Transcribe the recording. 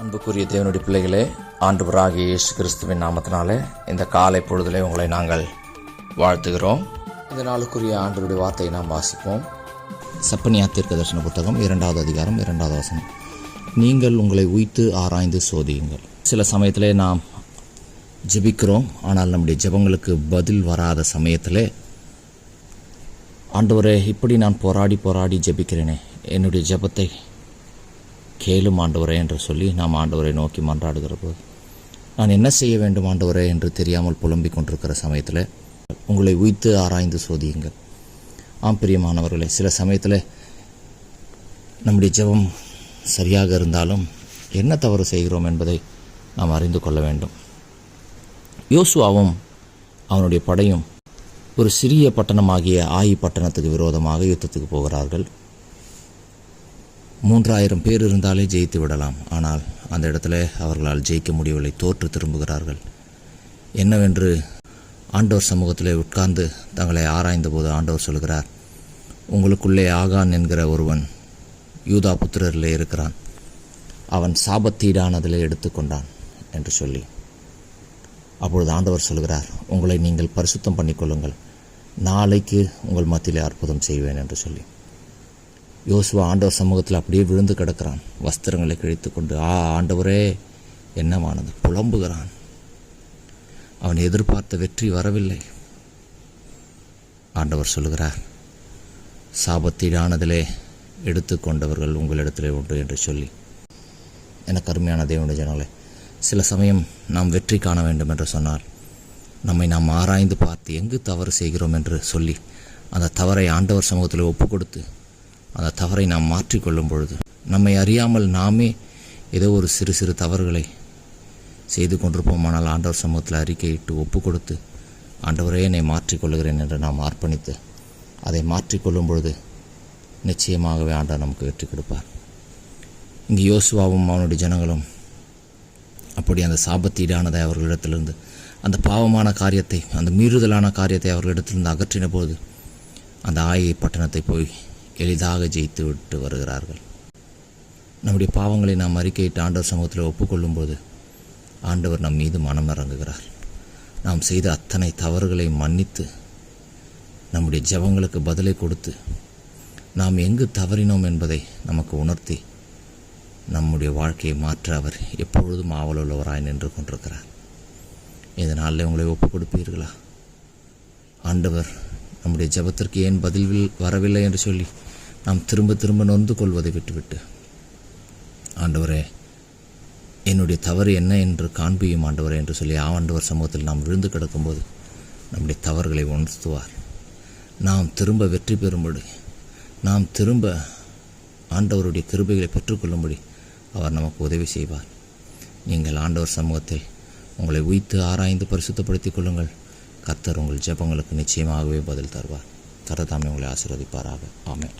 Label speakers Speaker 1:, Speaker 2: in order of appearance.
Speaker 1: அன்புக்குரிய தேவனுடைய பிள்ளைகளே ஆண்டவராக இயேசு கிறிஸ்துவின் நாமத்தினாலே இந்த காலை பொழுதிலே உங்களை நாங்கள் வாழ்த்துகிறோம். இந்த நாளுக்குரிய ஆண்டவருடைய வார்த்தையை நாம் வாசிப்போம். சப்பனியா தீர்க்க தரிசன புத்தகம் இரண்டாவது அதிகாரம் இரண்டாவது வசனம். நீங்கள் உங்களை உய்த்து ஆராய்ந்து சோதியுங்கள். சில சமயத்திலே நாம் ஜெபிக்கிறோம் ஆனால் நம்முடைய ஜெபங்களுக்கு பதில் வராத சமயத்திலே ஆண்டவரே இப்படி நான் போராடி போராடி ஜெபிக்கிறேனே என்னுடைய ஜெபத்தை கேளும் ஆண்டவரே என்று சொல்லி நாம் ஆண்டவரை நோக்கி மன்றாடுகிற போது நான் என்ன செய்ய வேண்டும் ஆண்டவரே என்று தெரியாமல் புலம்பிக் கொண்டிருக்கிற சமயத்தில் உங்களை உய்த்து ஆராய்ந்து சோதியுங்கள். ஆம் பிரியமானவர்களே சில சமயத்தில் நம்முடைய ஜெபம் சரியாக இருந்தாலும் என்ன தவறு செய்கிறோம் என்பதை நாம் அறிந்து கொள்ள வேண்டும். யோசுவாவும் அவனுடைய படையும் ஒரு சிறிய பட்டணமாகிய ஆயி பட்டணத்துக்கு விரோதமாக யுத்தத்துக்கு போகிறார்கள். மூன்றாயிரம் பேர் இருந்தாலே ஜெயித்து விடலாம். ஆனால் அந்த இடத்துல அவர்களால் ஜெயிக்க முடியவில்லை. தோற்று திரும்புகிறார்கள். என்னவென்று ஆண்டவர் சமூகத்திலே உட்கார்ந்து தங்களை ஆராய்ந்தபோது ஆண்டவர் சொல்கிறார் உங்களுக்குள்ளே ஆகான் என்கிற ஒருவன் யூதா புத்திரரில் இருக்கிறான். அவன் சாபத்தீடானதிலே எடுத்துக்கொண்டான் என்று சொல்லி. அப்பொழுது ஆண்டவர் சொல்கிறார் உங்களை நீங்கள் பரிசுத்தம் பண்ணிக்கொள்ளுங்கள். நாளைக்கு உங்கள் மத்தியிலே அற்புதம் செய்வேன் என்று சொல்லி. யோசுவா ஆண்டவர் சமூகத்தில் அப்படியே விழுந்து கிடக்கிறான். வஸ்திரங்களை கிழித்து கொண்டு ஆ ஆண்டவரே என்னவானது? புலம்புகிறான். அவன் எதிர்பார்த்த வெற்றி வரவில்லை. ஆண்டவர் சொல்லுகிறார் சாபத்தீடானதிலே எடுத்துக்கொண்டவர்கள் உங்களிடத்திலே உண்டு என்று சொல்லி. எனக்கு அருமையான தேவனுடைய ஜனங்களே சில சமயம் நாம் வெற்றி காண வேண்டும் என்று சொன்னால் நம்மை நாம் ஆராய்ந்து பார்த்து எங்கு தவறு செய்கிறோம் என்று சொல்லி அந்த தவறை ஆண்டவர் சமூகத்தில் ஒப்பு கொடுத்து அந்த தவறை நாம் மாற்றிக்கொள்ளும் பொழுது நம்மை அறியாமல் நாமே ஏதோ ஒரு சிறு சிறு தவறுகளை செய்து கொண்டிருப்போமானால் ஆண்டவர் சமூகத்தில் அறிக்கையிட்டு ஒப்பு கொடுத்து ஆண்டவரே என்னை மாற்றிக்கொள்கிறேன் என்று நாம் அர்ப்பணித்து அதை மாற்றிக்கொள்ளும் பொழுது நிச்சயமாகவே ஆண்டவர் நமக்கு வெற்றி கொடுப்பார். இங்கே யோசுவாவும் அவனுடைய ஜனங்களும் அப்படி அந்த சாபத்தீடானதை அவர்களிடத்திலிருந்து அந்த பாவமான காரியத்தை அந்த மீறுதலான காரியத்தை அவர்களிடத்திலிருந்து அகற்றின போது அந்த ஆயை பட்டணத்தை போய் எளிதாக ஜெயித்து விட்டு வருகிறார்கள். நம்முடைய பாவங்களை நாம் அறிக்கையிட்டு ஆண்டவர் சமூகத்தில் ஒப்புக்கொள்ளும்போது ஆண்டவர் நம் மீது மனம் இறங்குகிறார். நாம் செய்த அத்தனை தவறுகளை மன்னித்து நம்முடைய ஜெபங்களுக்கு பதிலை கொடுத்து நாம் எங்கு தவறினோம் என்பதை நமக்கு உணர்த்தி நம்முடைய வாழ்க்கையை மாற்ற அவர் எப்பொழுதும் ஆவலுள்ளவராய் நின்று கொண்டிருக்கிறார். இந்த நாளில் உங்களை ஒப்புக் கொடுப்பீர்களா ஆண்டவர் நம்முடைய ஜெபத்திற்கு ஏன் பதில் வரவில்லை என்று சொல்லி நாம் திரும்ப திரும்ப நொந்து கொள்வதை விட்டுவிட்டு. ஆண்டவரே என்னுடைய தவறு என்ன என்று காண்பியும் ஆண்டவரே என்று சொல்லி ஆண்டவர் சமூகத்தில் நாம் விழுந்து கிடக்கும்போது நம்முடைய தவறுகளை உணர்த்துவார். நாம் திரும்ப வெற்றி பெறும்படி நாம் திரும்ப ஆண்டவருடைய கிருபைகளை பெற்றுக்கொள்ளும்படி அவர் நமக்கு உதவி செய்வார். நீங்கள் ஆண்டவர் சமூகத்தில் உங்களை உய்த்து ஆராய்ந்து பரிசுத்தப்படுத்திக் கொள்ளுங்கள். கர்த்தர் உங்கள் ஜெபங்களுக்கு நிச்சயமாகவே பதில் தருவார். கர்த்தர் தாமே உங்களை ஆசீர்வதிப்பாராக. ஆமேன்.